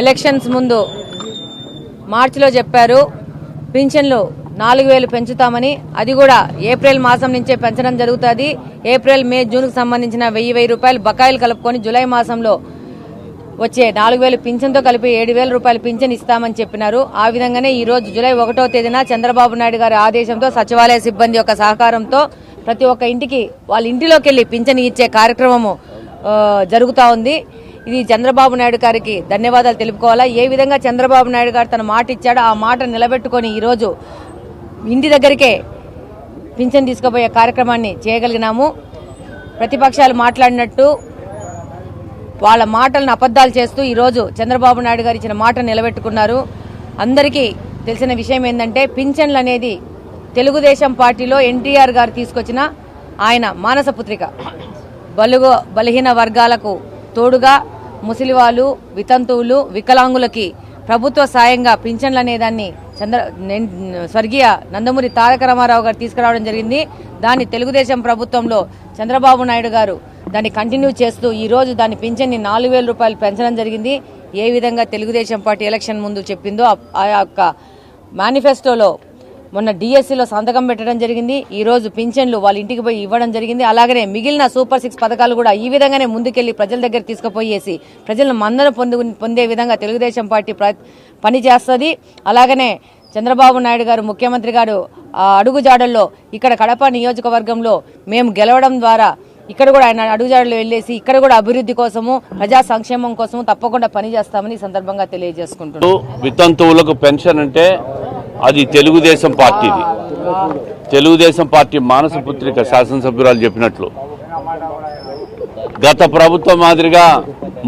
Elections ముందు మార్చిలో చెప్పారు పింఛన్లు నాలుగు వేలు పెంచుతామని. అది కూడా ఏప్రిల్ మాసం నుంచే పెంచడం జరుగుతుంది. ఏప్రిల్ మే జూన్కు సంబంధించిన వెయ్యి వెయ్యి రూపాయలు బకాయిలు కలుపుకొని జూలై మాసంలో వచ్చే నాలుగు వేలు పింఛన్తో కలిపి ఏడు వేల రూపాయలు పింఛన్ ఇస్తామని చెప్పినారు. ఆ విధంగానే ఈ రోజు జూలై ఒకటో తేదీన చంద్రబాబు నాయుడు గారి ఆదేశంతో సచివాలయ సిబ్బంది యొక్క సహకారంతో ప్రతి ఒక్క ఇంటికి వాళ్ళ ఇంటిలోకి వెళ్ళి పింఛన్ ఇచ్చే కార్యక్రమము జరుగుతూ ఉంది. ఇది చంద్రబాబు నాయుడు గారికి ధన్యవాదాలు తెలుపుకోవాలా? ఏ విధంగా చంద్రబాబు నాయుడు గారు తన మాట ఇచ్చాడో ఆ మాట నిలబెట్టుకొని ఈరోజు ఇంటి దగ్గరికే పింఛన్ తీసుకుపోయే కార్యక్రమాన్ని చేయగలిగినాము. ప్రతిపక్షాలు మాట్లాడినట్టు వాళ్ళ మాటలను అబద్ధాలు చేస్తూ ఈరోజు చంద్రబాబు నాయుడు గారు ఇచ్చిన మాట నిలబెట్టుకున్నారు. అందరికీ తెలిసిన విషయం ఏంటంటే పింఛన్లు అనేది తెలుగుదేశం పార్టీలో ఎన్టీఆర్ గారు తీసుకొచ్చిన ఆయన మానస పుత్రిక బలుగు బలహీన వర్గాలకు తోడుగా ముసలివాళ్ళు వితంతువులు వికలాంగులకి ప్రభుత్వ సాయంగా పింఛన్లు అనేదాన్ని చంద్ర స్వర్గీయ నందమూరి తారక రామారావు గారు తీసుకురావడం జరిగింది. దాన్ని తెలుగుదేశం ప్రభుత్వంలో చంద్రబాబు నాయుడు గారు దాన్ని కంటిన్యూ చేస్తూ ఈరోజు దాని పింఛన్ని నాలుగు వేల రూపాయలు పెంచడం జరిగింది. ఏ విధంగా తెలుగుదేశం పార్టీ ఎలక్షన్ ముందు చెప్పిందో ఆ- ఆ యొక్క మేనిఫెస్టోలో మొన్న డిఎస్సిలో సంతకం పెట్టడం జరిగింది. ఈ రోజు పింఛన్లు వాళ్ళ ఇంటికి పోయి ఇవ్వడం జరిగింది. అలాగనే మిగిలిన సూపర్ సిక్స్ పథకాలు కూడా ఈ విధంగానే ముందుకెళ్ళి ప్రజల దగ్గర తీసుకుపోయేసి ప్రజలను మందన పొందు పొందే విధంగా తెలుగుదేశం పార్టీ ప్ర- పని చేస్తుంది అలాగనే చంద్రబాబు నాయుడు గారు ముఖ్యమంత్రి గారు ఆ అడుగుజాడల్లో ఇక్కడ కడప నియోజకవర్గంలో మేము గెలవడం ద్వారా ఇక్కడ కూడా ఆయన అడుగుజాడలు వెళ్ళేసి ఇక్కడ కూడా అభివృద్ధి కోసము ప్రజా సంక్షేమం కోసము తప్పకుండా పనిచేస్తామని సందర్భంగా తెలియజేసుకుంటున్నాం. వితంతువులకు పెన్షన్ అంటే అది తెలుగుదేశం పార్టీది తెలుగుదేశం పార్టీ మానస పుత్రిక శాసనసభ్యురాలు చెప్పినట్లు. గత ప్రభుత్వం మాదిరిగా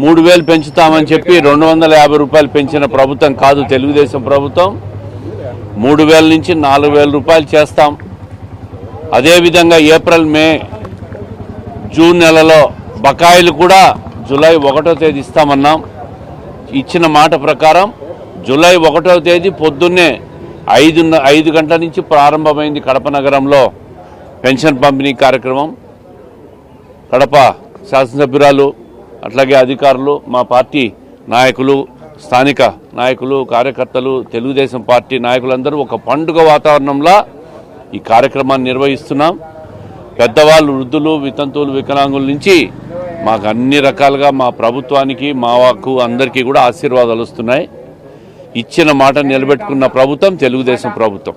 మూడు వేలు పెంచుతామని చెప్పి రెండు వందల యాభై రూపాయలు పెంచిన ప్రభుత్వం కాదు తెలుగుదేశం ప్రభుత్వం. మూడు వేల నుంచి నాలుగు వేల రూపాయలు చేస్తాం. అదేవిధంగా ఏప్రిల్ మే జూన్ నెలలో బకాయిలు కూడా జూలై ఒకటో తేదీ ఇస్తామన్నాం. ఇచ్చిన మాట ప్రకారం జూలై ఒకటో తేదీ పొద్దున్నే ఐదు ఐదు గంటల నుంచి ప్రారంభమైంది కడప నగరంలో పెన్షన్ పంపిణీ కార్యక్రమం. కడప శాసనసభ్యురాలు అట్లాగే అధికారులు మా పార్టీ నాయకులు స్థానిక నాయకులు కార్యకర్తలు తెలుగుదేశం పార్టీ నాయకులందరూ ఒక పండుగ వాతావరణంలో ఈ కార్యక్రమాన్ని నిర్వహిస్తున్నాం. పెద్దవాళ్ళు వృద్ధులు వితంతువులు వికలాంగుల నుంచి మాకు అన్ని రకాలుగా మా ప్రభుత్వానికి మాకు అందరికీ కూడా ఆశీర్వాదాలు వస్తున్నాయి. ఇచ్చిన మాట నిలబెట్టుకున్న ప్రభుత్వం తెలుగుదేశం ప్రభుత్వం.